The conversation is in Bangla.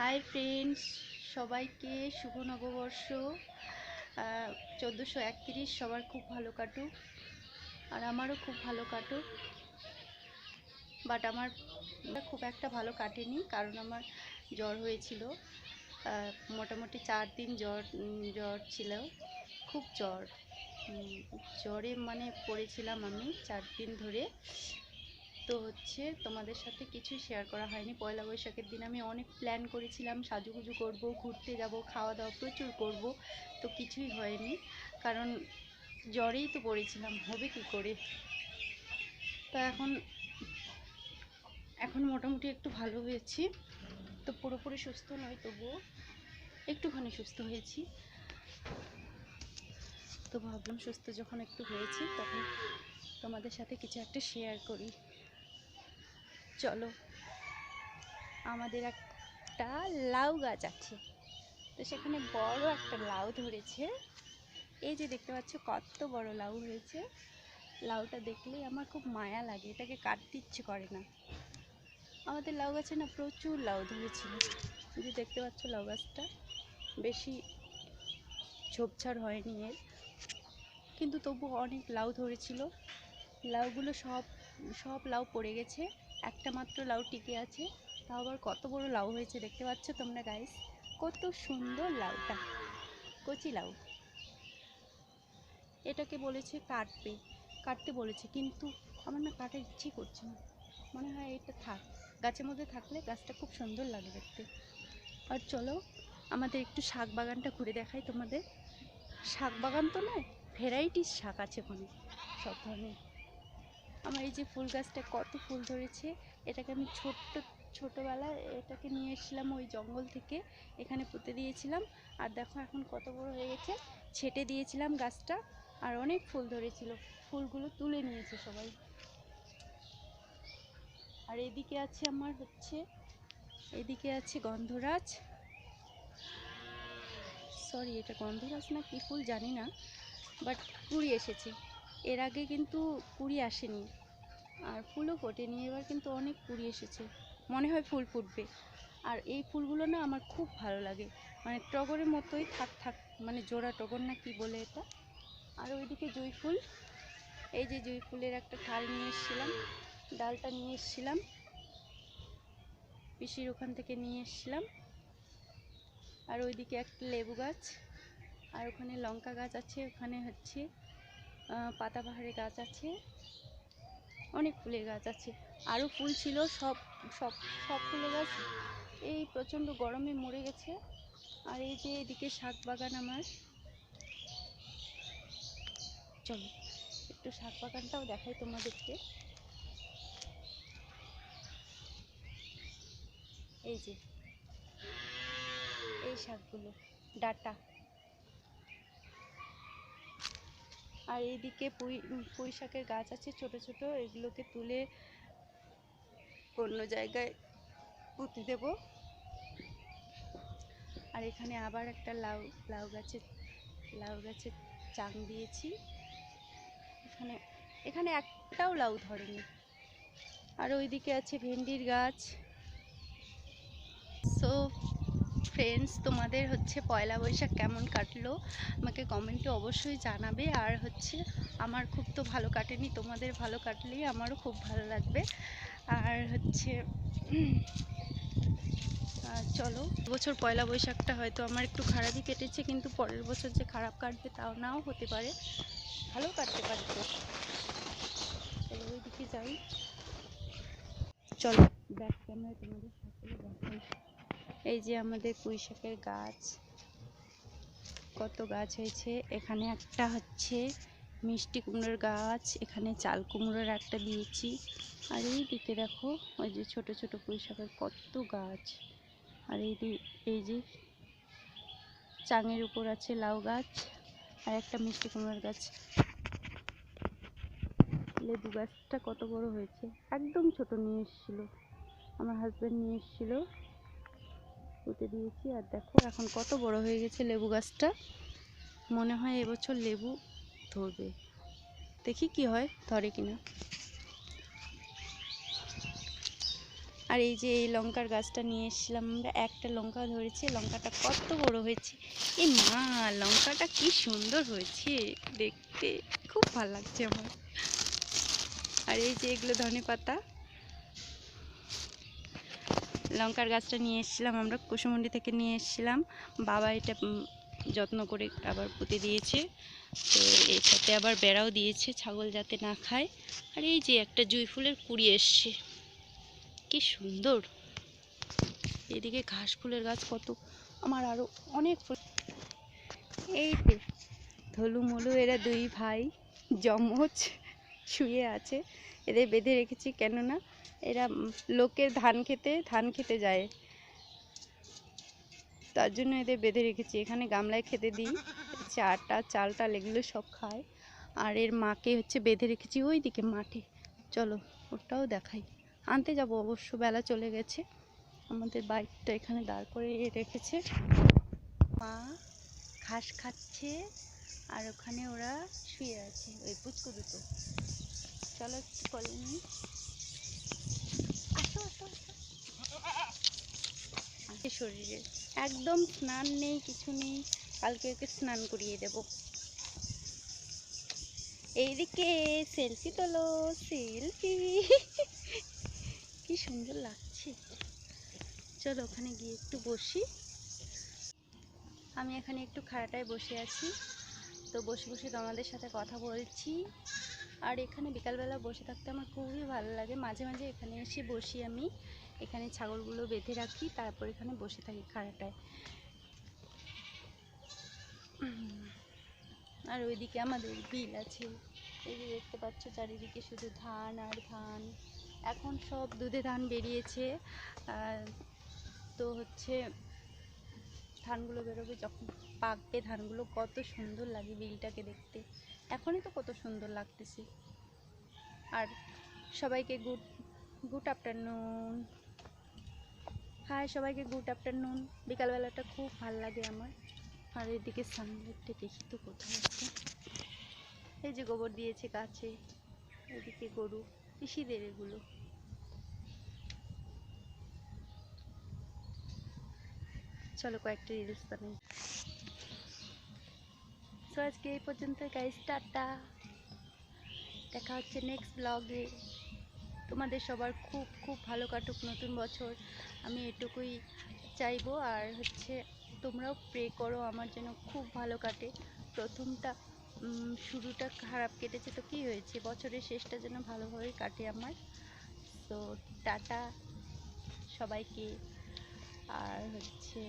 হাই ফ্রেন্ডস সবাইকে শুভ নববর্ষ। চোদ্দোশো একত্রিশ সবার খুব ভালো কাটুক, আর আমারও খুব ভালো কাটুক। বাট আমার খুব একটা ভালো কাটেনি, কারণ আমার জ্বর হয়েছিল। মোটামুটি চার দিন জ্বর জ্বর ছিল। খুব জ্বর। জ্বরে মানে পড়েছিলাম আমি চার দিন ধরে। তো হচ্ছে তোমাদের সাথে কিছু শেয়ার করা হয়নি। পয়লা বৈশাখের দিন আমি অনেক প্ল্যান করেছিলাম, সাজুগুজু করব, ঘুরতে যাব খাওয়া দাওয়া প্রচুর করব, তো কিছুই হয়নি। কারণ জ্বরেই তো পড়েছিলাম, হবে কি করে? তো এখন এখন মোটামুটি একটু ভালো হয়েছি। তো পুরোপুরি সুস্থ নয় তবুও, একটুখানি সুস্থ হয়েছি। তো ভাবলাম সুস্থ যখন একটু হয়েছি, তখন তোমাদের সাথে কিছু একটা শেয়ার করি। চলো। আমাদের একটা লাউ গাছ আছে। তো সেখানে বড় একটা লাউ ধরেছে। এই যে দেখতে পাচ্ছ, কত বড় লাউ হয়েছে। লাউটা দেখলেই আমার খুব মায়া লাগে, এটাকে কাটতে ইচ্ছে করে না। আমাদের লাউ গাছে না প্রচুর লাউ ধরেছিল। যে দেখতে পাচ্ছ লাউ গাছটা, বেশি ঝোপঝাড় হয়নি এর। কিন্তু তবু অনেক লাউ ধরেছিল। লাউগুলো সব সব লাউ পড়ে গেছে। একটা মাত্র লাউ টিকে আছে। তাও আবার কত বড় লাউ হয়েছে দেখতে পাচ্ছ তোমরা গাইস কত সুন্দর লাউটা। কচি লাউ। এটাকে বলেছে কাটবে। কাটতে বলেছে, কিন্তু আমার না কাটার ইচ্ছে করছে না। মনে হয় এটা থাক। গাছের মধ্যে থাকলে গাছটা খুব সুন্দর লাগে দেখতে। আর চলো, আমাদের একটু শাক বাগানটা ঘুরে দেখাই তোমাদের। শাক বাগান তো নয় ভ্যারাইটিস শাক আছে ওখানে। সব ধরনের। আমার এই যে ফুল গাছটা কত ফুল ধরেছে, এটাকে আমি ছোট্ট ছোটোবেলায় এটাকে নিয়ে এসেছিলাম ওই জঙ্গল থেকে, এখানে পুঁতে দিয়েছিলাম। আর দেখো এখন কত বড় হয়ে গেছে, ছেটে দিয়েছিলাম গাছটা, আর অনেক ফুল ধরেছিল। ফুলগুলো তুলে নিয়েছে সবাই। আর এদিকে আছে আমার হচ্ছে, এদিকে আছে গন্ধরাজ। সরি এটা গন্ধরাজ না কি ফুল জানি না বাট কুড়ি এসেছে। এর আগে কিন্তু কুড়ি আসেনি। আর ফুলও ফোটেনি, এবার কিন্তু অনেক কুড়ি এসেছে। মনে হয় ফুল ফুটবে। আর এই ফুলগুলো না আমার খুব ভালো লাগে। মানে টগরের মতোই থাক থাক মানে জোড়া টগর না কি বলে এটা? আর ওইদিকে জুঁই ফুল। এই যে জুঁই ফুলের একটা ঠাল নিয়ে এসেছিলাম। ডালটা নিয়ে এসেছিলাম। পিসির ওখান থেকে নিয়ে এসেছিলাম। আর ওইদিকে একটা লেবু গাছ। আর ওখানে লঙ্কা গাছ আছে, ওখানে হচ্ছে পাতাবাহারের গাছ আছে। অনেক ফুলের গাছ আছে। আরও ফুল ছিল, সব সব সব ফুলের গাছ। এই প্রচণ্ড গরমে মরে গেছে। আর এই যে এদিকে শাক বাগান আমার। চলো, একটু শাক বাগানটাও দেখাই তোমাদেরকে। এই যে, এই শাকগুলো, ডাটা। আর এইদিকে পুঁই পুঁই শাকের গাছ আছে ছোট ছোট, এগুলোকে তুলে অন্য জায়গায় পুঁতে দেব। আর এখানে আবার একটা লাউ লাউ গাছের লাউ গাছের চাং দিয়েছি। এখানে এখানে একটাও লাউ ধরেনি। আর ওইদিকে আছে ভেন্ডির গাছ। ফ্রেন্ডস তোমাদের হচ্ছে পয়লা বৈশাখ কেমন কাটলো? আমাকে কমেন্টে অবশ্যই জানাবে। আর হচ্ছে, আমার খুব তো ভালো কাটেনি, তোমাদের ভালো কাটলেই আমারও খুব ভালো লাগবে। আর হচ্ছে চলো বছর পয়লা বৈশাখটা হয়তো আমার একটু খারাপই কেটেছে, কিন্তু পরের বছর যে খারাপ কাটবে তাও নাও হতে পারে। ভালো কাটতে পারে তো। চলো ওইদিকে যাই। চলো ব্যাক ক্যামেরা তোমাদের সাথে দেখাই। এই যে আমাদের পুঁই শাকের গাছ। কত গাছ হয়েছে? এখানে একটা হচ্ছে মিষ্টি কুমড়োর গাছ, এখানে চাল কুমড়োর একটা দিয়েছি। আর এই দিকে দেখো, ওই যে ছোট ছোট পুঁই শাকের কত গাছ। আর এই এই যে চাঙের উপর আছে লাউ গাছ আর একটা মিষ্টি কুমড়োর গাছ। লেবু গাছটা কত বড় হয়েছে? একদম ছোট নিয়ে এসেছিল। আমার হাজব্যান্ড নিয়ে এসেছিল। পুঁতে দিয়েছি। আর দেখো, এখন কত বড় হয়ে গেছে লেবু গাছটা। মনে হয় এবছর লেবু ধরবে। দেখি কি হয়, ধরে কিনা। আর এই যে এই লঙ্কার গাছটা নিয়ে এসেছিলাম আমরা, একটা লঙ্কা ধরেছি, লঙ্কাটা কত বড় হয়েছে। এই মা, লঙ্কাটা কি সুন্দর হয়েছে দেখতে। খুব ভালো লাগছে আমার। আর এই যে এগুলো ধনে পাতা লঙ্কার গাছটা নিয়ে এসেছিলাম, আমরা কুসুমন্ডি থেকে নিয়ে এসেছিলাম। বাবা এটা যত্ন করে আবার পুঁতে দিয়েছে। তো এর সাথে আবার বেড়াও দিয়েছে, ছাগল যাতে না খায়। আর এই যে একটা জুঁই ফুলের কুড়ি এসছে। কি সুন্দর! এদিকে ঘাস ফুলের গাছ, কত, আমার আরও অনেক ফুল। এই যে, ধলু মলু, এরা দুই ভাই, যমজ, শুয়ে আছে। এদের বেঁধে রেখেছি, কেননা এরা লোকের ধান খেতে ধান খেতে যায়। তার জন্য এদের বেঁধে রেখেছি। এখানে গামলায় খেতে দিই। চাটা, চালটা, এগুলো সব খায়। আর এর মাকে হচ্ছে বেঁধে রেখেছি ওই দিকে মাঠে। চলো ওটাও দেখাই। আনতে যাব, অবশ্য বেলা চলে গেছে। আমাদের বাইকটা এখানে দাঁড় করে রেখেছে। মা ঘাস খাচ্ছে আর ওখানে ওরা শুয়ে আছে। ওই পুচকু দুটো। চলো একটু কলে নিই আসো আসো আসো আছে শরীরে একদম স্নান নেই, কিছু নেই। কালকে ওকে স্নান করিয়ে দেব। এইদিকে সেলফি তোলো সেলফি কি সুন্দর লাগছে। চলো ওখানে গিয়ে একটু বসি। আমি এখানে একটু খাড়াটায় বসে আছি। তো বসে বসে তোমাদের সাথে কথা বলছি। আর এখানে বিকালবেলা বসে থাকতে আমার খুবই ভালো লাগে। মাঝে মাঝে এখানে এসে বসি আমি। এখানে ছাগলগুলো বেঁধে রাখি, তারপর এখানে বসে থাকি খাড়াটায়। আর ওইদিকে আমাদের বিল আছে। এই যে দেখতে পাচ্ছ চারিদিকে শুধু ধান আর ধান। এখন সব দুধে ধান বেরিয়েছে। তো হচ্ছে ধানগুলো বেরোবে যখন। পাকবে, ধানগুলো কত সুন্দর লাগে বিলটাকে দেখতে। এখনই তো কত সুন্দর লাগতেছে। আর সবাইকে গুড গুড আফটারনুন। হাই, সবাইকে গুড আফটারনুন। বিকালবেলাটা খুব ভালো লাগে আমার। আর এদিকে সানলাইটটা দেখি তো কোথায় আছে। এই যে গোবর দিয়েছে গাছে। এদিকে গরু পিসিদের এগুলো। চলো কয়েকটা রিলস বানাই। আজকে এই পর্যন্ত গাইস টাটা। দেখা হচ্ছে নেক্সট ব্লগে তোমাদের সবার খুব খুব ভালো কাটুক নতুন বছর। আমি এটুকুই চাইব, আর হচ্ছে তোমরাও প্রে করো, আমার যেন খুব ভালো কাটে। প্রথমটা শুরুটা খারাপ কেটেছে তো কী হয়েছে? বছরের শেষটা যেন ভালোভাবে কাটে আমার। তো টাটা সবাইকে। আর হচ্ছে